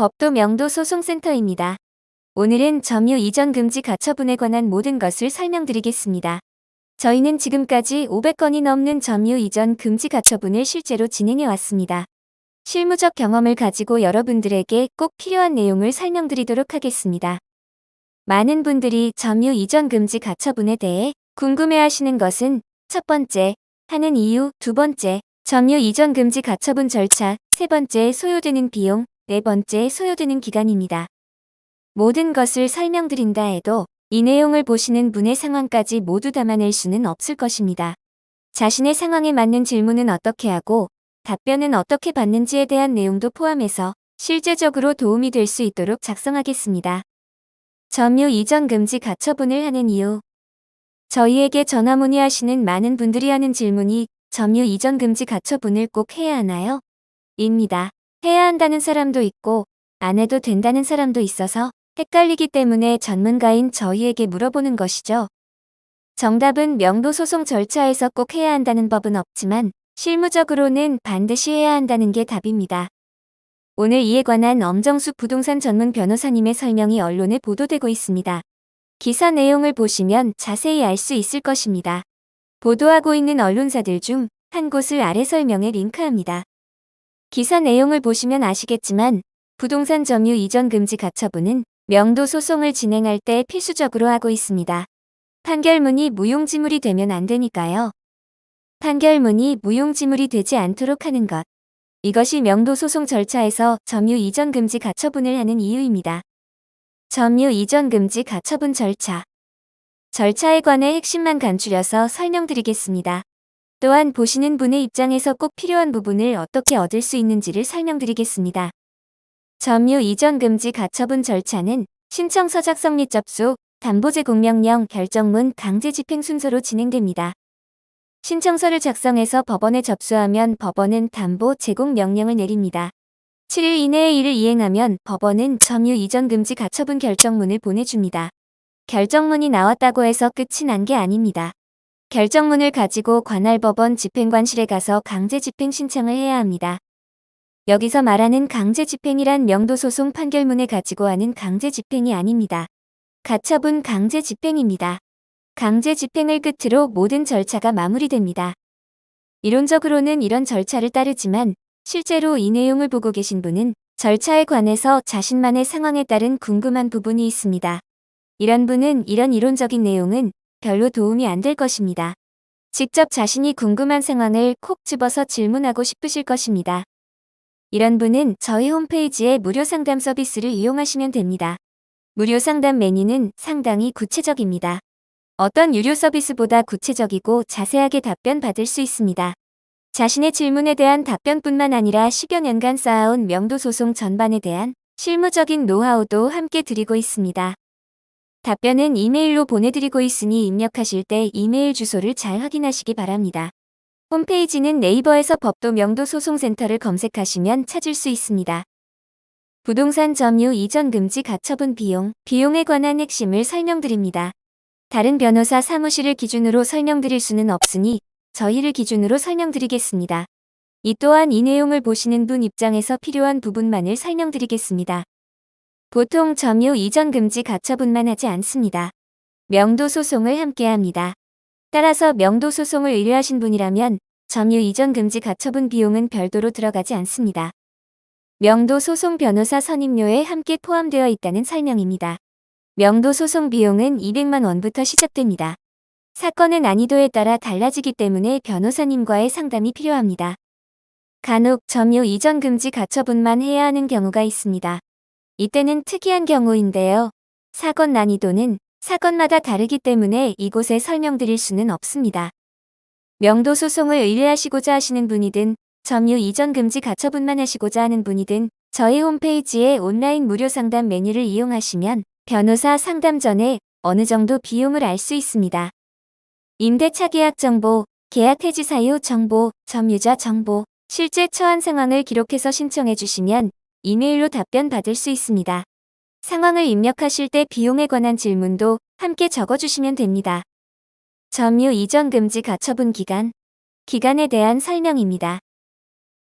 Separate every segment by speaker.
Speaker 1: 법도 명도 소송센터입니다. 오늘은 점유 이전 금지 가처분에 관한 모든 것을 설명드리겠습니다. 저희는 지금까지 500건이 넘는 점유 이전 금지 가처분을 실제로 진행해 왔습니다. 실무적 경험을 가지고 여러분들에게 꼭 필요한 내용을 설명드리도록 하겠습니다. 많은 분들이 점유 이전 금지 가처분에 대해 궁금해하시는 것은 첫 번째, 하는 이유, 두 번째, 점유 이전 금지 가처분 절차, 세 번째, 소요되는 비용, 네 번째, 소요되는 기간입니다. 모든 것을 설명드린다 해도 이 내용을 보시는 분의 상황까지 모두 담아낼 수는 없을 것입니다. 자신의 상황에 맞는 질문은 어떻게 하고 답변은 어떻게 받는지에 대한 내용도 포함해서 실제적으로 도움이 될 수 있도록 작성하겠습니다. 점유 이전 금지 가처분을 하는 이유 저희에게 전화 문의하시는 많은 분들이 하는 질문이 점유 이전 금지 가처분을 꼭 해야 하나요? 입니다. 해야 한다는 사람도 있고 안 해도 된다는 사람도 있어서 헷갈리기 때문에 전문가인 저희에게 물어보는 것이죠. 정답은 명도 소송 절차에서 꼭 해야 한다는 법은 없지만 실무적으로는 반드시 해야 한다는 게 답입니다. 오늘 이에 관한 엄정숙 부동산 전문 변호사님의 설명이 언론에 보도되고 있습니다. 기사 내용을 보시면 자세히 알 수 있을 것입니다. 보도하고 있는 언론사들 중 한 곳을 아래 설명에 링크합니다. 기사 내용을 보시면 아시겠지만 부동산 점유 이전 금지 가처분은 명도 소송을 진행할 때 필수적으로 하고 있습니다. 판결문이 무용지물이 되면 안 되니까요. 판결문이 무용지물이 되지 않도록 하는 것. 이것이 명도 소송 절차에서 점유 이전 금지 가처분을 하는 이유입니다. 점유 이전 금지 가처분 절차. 절차에 관해 핵심만 간추려서 설명드리겠습니다. 또한 보시는 분의 입장에서 꼭 필요한 부분을 어떻게 얻을 수 있는지를 설명드리겠습니다. 점유 이전 금지 가처분 절차는 신청서 작성 및 접수, 담보 제공 명령, 결정문, 강제 집행 순서로 진행됩니다. 신청서를 작성해서 법원에 접수하면 법원은 담보 제공 명령을 내립니다. 7일 이내에 이를 이행하면 법원은 점유 이전 금지 가처분 결정문을 보내줍니다. 결정문이 나왔다고 해서 끝이 난 게 아닙니다. 결정문을 가지고 관할 법원 집행관실에 가서 강제 집행 신청을 해야 합니다. 여기서 말하는 강제 집행이란 명도 소송 판결문에 가지고 하는 강제 집행이 아닙니다. 가처분 강제 집행입니다. 강제 집행을 끝으로 모든 절차가 마무리됩니다. 이론적으로는 이런 절차를 따르지만 실제로 이 내용을 보고 계신 분은 절차에 관해서 자신만의 상황에 따른 궁금한 부분이 있습니다. 이런 분은 이런 이론적인 내용은 별로 도움이 안 될 것입니다. 직접 자신이 궁금한 상황을 콕 집어서 질문하고 싶으실 것입니다. 이런 분은 저희 홈페이지의 무료 상담 서비스를 이용하시면 됩니다. 무료 상담 메뉴는 상당히 구체적입니다. 어떤 유료 서비스보다 구체적이고 자세하게 답변 받을 수 있습니다. 자신의 질문에 대한 답변뿐만 아니라 10여 년간 쌓아온 명도 소송 전반에 대한 실무적인 노하우도 함께 드리고 있습니다. 답변은 이메일로 보내드리고 있으니 입력하실 때 이메일 주소를 잘 확인하시기 바랍니다. 홈페이지는 네이버에서 법도 명도 소송센터를 검색하시면 찾을 수 있습니다. 부동산 점유 이전 금지 가처분 비용, 비용에 관한 핵심을 설명드립니다. 다른 변호사 사무실을 기준으로 설명드릴 수는 없으니 저희를 기준으로 설명드리겠습니다. 이 또한 이 내용을 보시는 분 입장에서 필요한 부분만을 설명드리겠습니다. 보통 점유 이전 금지 가처분만 하지 않습니다. 명도 소송을 함께 합니다. 따라서 명도 소송을 의뢰하신 분이라면 점유 이전 금지 가처분 비용은 별도로 들어가지 않습니다. 명도 소송 변호사 선임료에 함께 포함되어 있다는 설명입니다. 명도 소송 비용은 200만 원부터 시작됩니다. 사건의 난이도에 따라 달라지기 때문에 변호사님과의 상담이 필요합니다. 간혹 점유 이전 금지 가처분만 해야 하는 경우가 있습니다. 이때는 특이한 경우인데요. 사건 난이도는 사건마다 다르기 때문에 이곳에 설명드릴 수는 없습니다. 명도 소송을 의뢰하시고자 하시는 분이든 점유 이전 금지 가처분만 하시고자 하는 분이든 저희 홈페이지의 온라인 무료 상담 메뉴를 이용하시면 변호사 상담 전에 어느 정도 비용을 알 수 있습니다. 임대차 계약 정보, 계약 해지 사유 정보, 점유자 정보, 실제 처한 상황을 기록해서 신청해 주시면 이메일로 답변 받을 수 있습니다. 상황을 입력하실 때 비용에 관한 질문도 함께 적어주시면 됩니다. 점유 이전 금지 가처분 기간, 기간에 대한 설명입니다.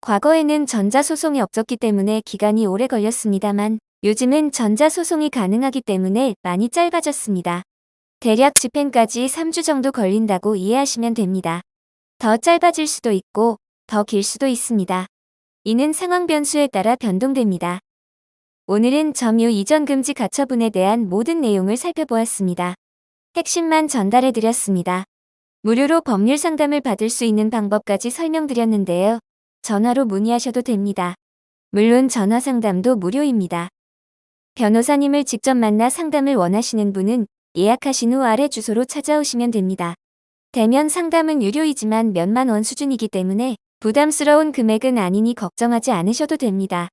Speaker 1: 과거에는 전자소송이 없었기 때문에 기간이 오래 걸렸습니다만 요즘은 전자소송이 가능하기 때문에 많이 짧아졌습니다. 대략 집행까지 3주 정도 걸린다고 이해하시면 됩니다. 더 짧아질 수도 있고 더 길 수도 있습니다. 이는 상황 변수에 따라 변동됩니다. 오늘은 점유 이전 금지 가처분에 대한 모든 내용을 살펴보았습니다. 핵심만 전달해 드렸습니다. 무료로 법률 상담을 받을 수 있는 방법까지 설명드렸는데요. 전화로 문의하셔도 됩니다. 물론 전화 상담도 무료입니다. 변호사님을 직접 만나 상담을 원하시는 분은 예약하신 후 아래 주소로 찾아오시면 됩니다. 대면 상담은 유료이지만 몇만 원 수준이기 때문에 부담스러운 금액은 아니니 걱정하지 않으셔도 됩니다.